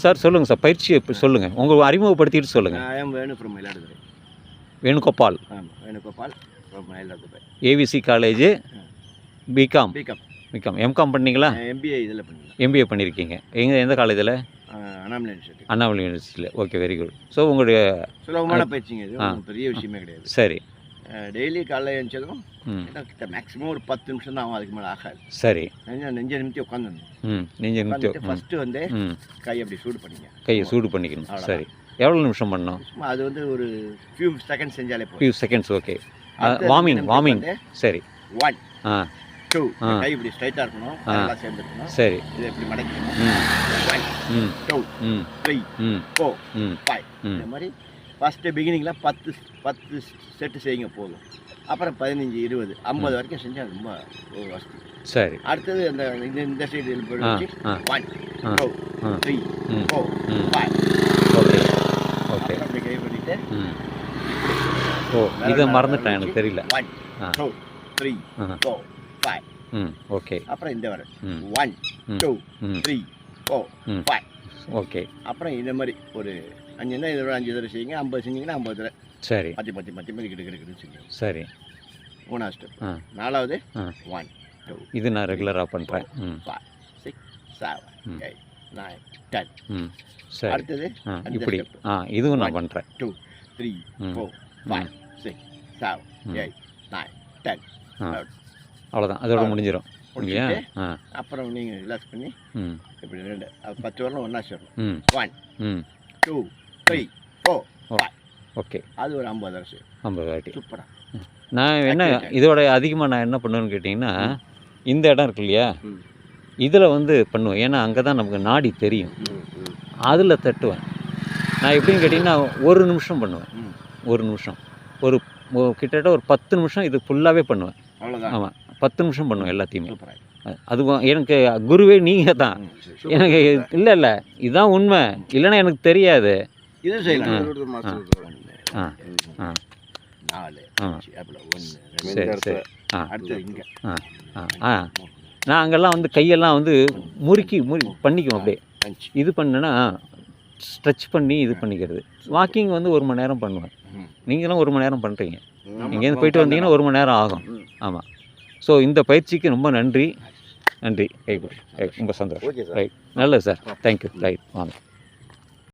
Sir சொல்லுங்கள் sir பயிற்சி சொல்லுங்கள் உங்கள் அறிமுகப்படுத்திட்டு சொல்லுங்கள் I am Venu from Mayiladuthurai. Venugopal. Venugopal from Mayiladuthurai. AVC college BCom BCom BCom MCom பண்ணீங்களா? எம்பிஏ இதில் பண்ணிக்கலாம் எம்பிஏ பண்ணியிருக்கீங்க எங்கே எந்த காலேஜில் அண்ணாமலை யூனிவர்சிட்டி அண்ணாமலை யூனிவர்சிட்டியில் ஓகே வெரி குட் ஸோ உங்களுடைய சுலபமான பயிற்சிங்க பெரிய விஷயமே கிடையாது. சரி. டெய்லி காலைல எழுந்ததும் ம். மேக்ஸிமம் ஒரு பத்து நிமிஷம் தான் ஆகும் அதுக்கு மேலே ஆகாது. சரி. நெஞ்ச நெஞ்ச நிமித்தி உட்காந்துருந்தோம் ம் நீங்கள் உட்காந்துட்டு நிமிஷம் ஃபஸ்ட்டு வந்து கை அப்படி சூடு பண்ணிங்க கையை சூடு பண்ணிக்கணும். சரி. எவ்வளோ நிமிஷம் பண்ணணும்? அது வந்து ஒரு ஃபியூ செகண்ட் செஞ்சாலே few seconds okay warming warming சரி. One ah. டூ. கை இப்படி ஸ்ட்ரைட்டாக இருக்கணும். நல்லா சேர்ந்துருக்கணும். சரி. இதை இப்படி மடக்கணும் ம். One hmm. Two hmm. Three four five இந்த மாதிரி ஃபஸ்ட்டு பிகினிங்கில் பத்து பத்து செட்டு செய்யுங்க போதும். அப்புறம் பதினஞ்சு இருபது ஐம்பது வரைக்கும் செஞ்சால் ரொம்ப ஒரு வசதி. சரி. அடுத்தது அந்த இந்த இந்த சைடு ஆ வச்சு ஆ. One ah. Two ah. Three hmm. Four hmm. Five okay. Okay. அப்புறம் அப்படி கை பண்ணிட்டு ம். ஓ இதை மறந்துட்டேன் எனக்கு தெரியல. One ah. Two three ah. Four five hmm okay. அப்புறம் இந்த வர. ம். One hmm. Two hmm. Three four hmm. Five okay. அப்புறம் இந்த மாதிரி ஒரு அஞ்சு தான் இதோட அஞ்சு தடவை செய்யுங்க ஐம்பது செஞ்சீங்கன்னா ஐம்பது தடவை. சரி. பத்தி பத்தி பத்தி மாதிரி கிட்ட கிடக்குன்னு செய்யுங்க. சரி. மூணாவது ஸ்டெப் நாலாவது. ஒன் டூ இது நான் ரெகுலராக பண்ணுறேன் five six seven. Eight nine ten சரி. அடுத்தது இப்படி. ஆ இதுவும் நான். பண்ணுறேன் two three. Four five six seven. Eight nine ten அவ்வளோதான் அதோட. முடிஞ்சிடும் அப்புறம் நீங்கள் ரிலாக்ஸ் பண்ணி இப்படி ரெண்டு பத்து வரலாம் ஒன்றா சேரணும். ம். ஒன் ம். Two three oh. ஓகே. அது ஒரு ஐம்பது செய்யும் ஐம்பது வாட்டி. சூப்பராக நான் என்ன. இதோட அதிகமாக நான் என்ன பண்ணுவேன்னு கேட்டிங்கன்னா இந்த இடம் இருக்கு இல்லையா. இதில் வந்து பண்ணுவேன். ஏன்னா அங்கே தான் நமக்கு நாடி தெரியும். அதில் தட்டுவேன். நான் எப்படின்னு கேட்டிங்கன்னா ஒரு நிமிஷம் பண்ணுவேன். ஒரு நிமிஷம். ஒரு கிட்டத்தட்ட ஒரு பத்து நிமிஷம் இது ஃபுல்லாகவே பண்ணுவேன். ஆமாம் பத்து நிமிஷம் பண்ணுவேன் எல்லாத்தையுமே. அது- எனக்கு குருவே நீங்கள் தான் எனக்கு இல்லை இல்லை. இதுதான் உண்மை. இல்லைன்னா எனக்கு தெரியாது. இது செய்யலாம். ஆ. ஆ. நாலு சரி சரி. ஆ. அடுத்து இங்கே. ஆ. ஆ. ஆ. நான் அங்கெல்லாம் வந்து கையெல்லாம் வந்து முறுக்கி முறி பண்ணிக்குவோம் அப்படியே. இது பண்ணேன்னா ஸ்ட்ரெச் பண்ணி இது பண்ணிக்கிறது. வாக்கிங் வந்து ஒரு மணி நேரம் பண்ணுவேன். நீங்களும் ஒரு மணி நேரம் பண்ணுறீங்க. இங்கேருந்து போயிட்டு வந்தீங்கன்னா ஒரு மணி நேரம் ஆகும். ஆமாம் ஸோ இந்த பயிற்சிக்கு ரொம்ப நன்றி. நன்றி. கை. ரொம்ப சந்தோஷம். Okay sir. ரைட் நல்லது சார். தேங்க்யூ ரைட் வாங்க.